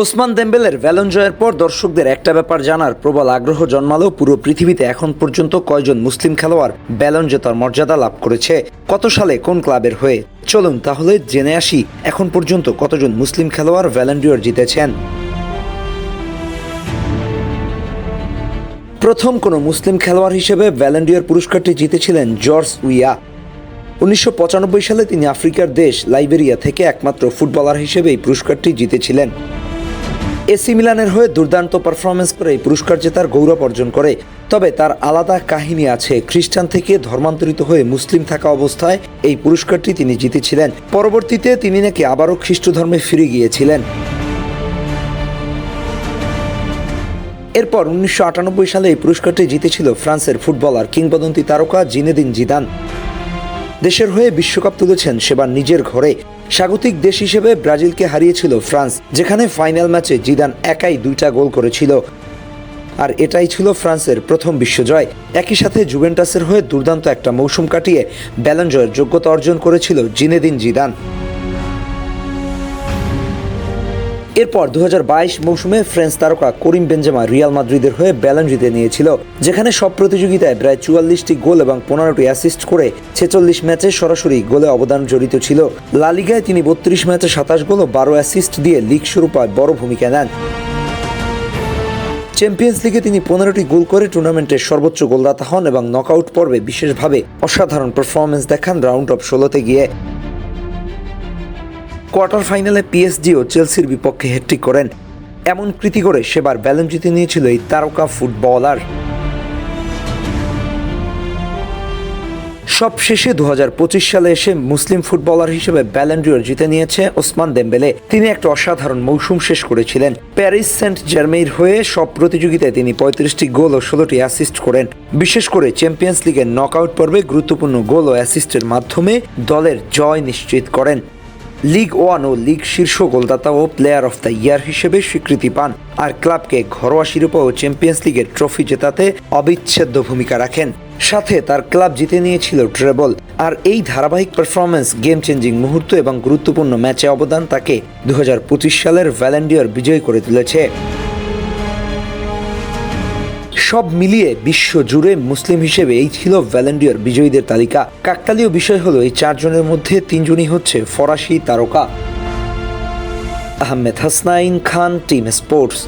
ওসমান দেম্বেলের ভ্যালন জয়ের পর দর্শকদের একটা ব্যাপার জানার প্রবল আগ্রহ জন্মালেও পুরো পৃথিবীতে এখন পর্যন্ত কয়জন মুসলিম খেলোয়াড় ব্যালন জেতার মর্যাদা লাভ করেছে, কত সালে কোন ক্লাবের হয়ে? চলুন তাহলে জেনে আসি এখন পর্যন্ত কতজন মুসলিম খেলোয়াড় ভ্যালেন্ডিয়র জিতেছেন। প্রথম কোনো মুসলিম খেলোয়াড় হিসেবে ভ্যালেন্ডিয়র পুরস্কারটি জিতেছিলেন জর্জ উইয়া। উনিশশো পঁচানব্বই সালে তিনি আফ্রিকার দেশ লাইবেরিয়া থেকে একমাত্র ফুটবলার হিসেবে এই পুরস্কারটি জিতেছিলেন। এসি মিলানের হয়ে দুর্দান্ত পারফরমেন্স করে পুরস্কার জেতার গৌরব অর্জন করে। তবে তার আলাদা কাহিনী আছে। খ্রিস্টান থেকে ধর্মান্তরিত হয়ে মুসলিম থাকা অবস্থায় এই পুরস্কারটি তিনি জিতেছিলেন। পরবর্তীতে তিনি নাকি আবারও খ্রিস্ট ধর্মে ফিরে গিয়েছিলেন। এরপর উনিশশো আটানব্বই সালে এই পুরস্কারটি জিতেছিল ফ্রান্সের ফুটবলার, কিংবদন্তি তারকা জিনেদিন জিদান। দেশের হয়ে বিশ্বকাপ তুলেছেন সেবার নিজের ঘরে। স্বাগতিক দেশ হিসেবে ব্রাজিলকে হারিয়েছিল ফ্রান্স, যেখানে ফাইনাল ম্যাচে জিদান একাই দুইটা গোল করেছিল। আর এটাই ছিল ফ্রান্সের প্রথম বিশ্বজয়। একই সাথে জুভেন্টাসের হয়ে দুর্দান্ত একটা মৌসুম কাটিয়ে ব্যালঞ্জয়ের যোগ্যতা অর্জন করেছিল জিনেদিন জিদান। এরপর দু হাজার বাইশ মৌসুমে ফ্রেঞ্চ তারকা করিম বেঞ্জেমা রিয়াল মাদ্রিদের হয়ে ব্যালন জিতে নিয়েছিল, যেখানে সব প্রতিযোগিতায় প্রায় চুয়াল্লিশটি গোল এবং পনেরোটি অ্যাসিস্ট করে ছেচল্লিশ ম্যাচে সরাসরি গোলে অবদান জড়িত ছিল। লা লিগায় তিনি বত্রিশ ম্যাচে সাতাশ গোল ও বারো অ্যাসিস্ট দিয়ে লিগ শুরুপায় বড় ভূমিকা নেন। চ্যাম্পিয়ন্স লিগে তিনি পনেরোটি গোল করে টুর্নামেন্টের সর্বোচ্চ গোলদাতা হন এবং নকআউট পর্বে বিশেষভাবে অসাধারণ পারফরমেন্স দেখান রাউন্ড অফ ষোলোতে গিয়ে। কোয়ার্টার ফাইনালে পিএসজি ও চেলসির বিপক্ষে হ্যাট্রিক করেন। এমন কৃতি করে সেবার ব্যালন জিতে নিয়েছিল এই তারকা ফুটবলার। সব শেষে দু হাজার পঁচিশ সালে এসে মুসলিম ফুটবলার হিসেবে ব্যালেন্ডিওর জিতে নিয়েছে ওসমান দেম্বেলে। তিনি একটা অসাধারণ মৌসুম শেষ করেছিলেন। প্যারিস সেন্ট জার্মেইর হয়ে সব প্রতিযোগিতায় তিনি পঁয়ত্রিশটি গোল ও ষোলোটি অ্যাসিস্ট করেন। বিশেষ করে চ্যাম্পিয়ন্স লিগের নকআউট পর্বে গুরুত্বপূর্ণ গোল ও অ্যাসিস্টের মাধ্যমে দলের জয় নিশ্চিত করেন। লিগ ওয়ান ও লিগ শীর্ষ গোলদাতা ও প্লেয়ার অফ দ্য ইয়ার হিসেবে স্বীকৃতি পান আর ক্লাবকে ঘরোয়া শিরোপা ও চ্যাম্পিয়ন্স লিগের ট্রফি জেতাতে অবিচ্ছেদ্য ভূমিকা রাখেন। সাথে তার ক্লাব জিতে নিয়েছিল ট্রেবল আর এই ধারাবাহিক পারফরমেন্স গেম চেঞ্জিং মুহূর্ত এবং গুরুত্বপূর্ণ ম্যাচে অবদান তাকে দু হাজার পঁচিশ সালের ভ্যালেন্ডিয়ার বিজয় করে তুলেছে। সব মিলিয়ে বিশ্ব জুড়ে মুসলিম হিসেবে এই ছিল ভ্যালেন্ডিয়ার বিজয়ীদের তালিকা। কাকতালীয় বিষয় হলো, এই চারজনের মধ্যে তিনজনই হচ্ছে ফরাসি তারকা। Ahmed Hasnain Khan, team sports.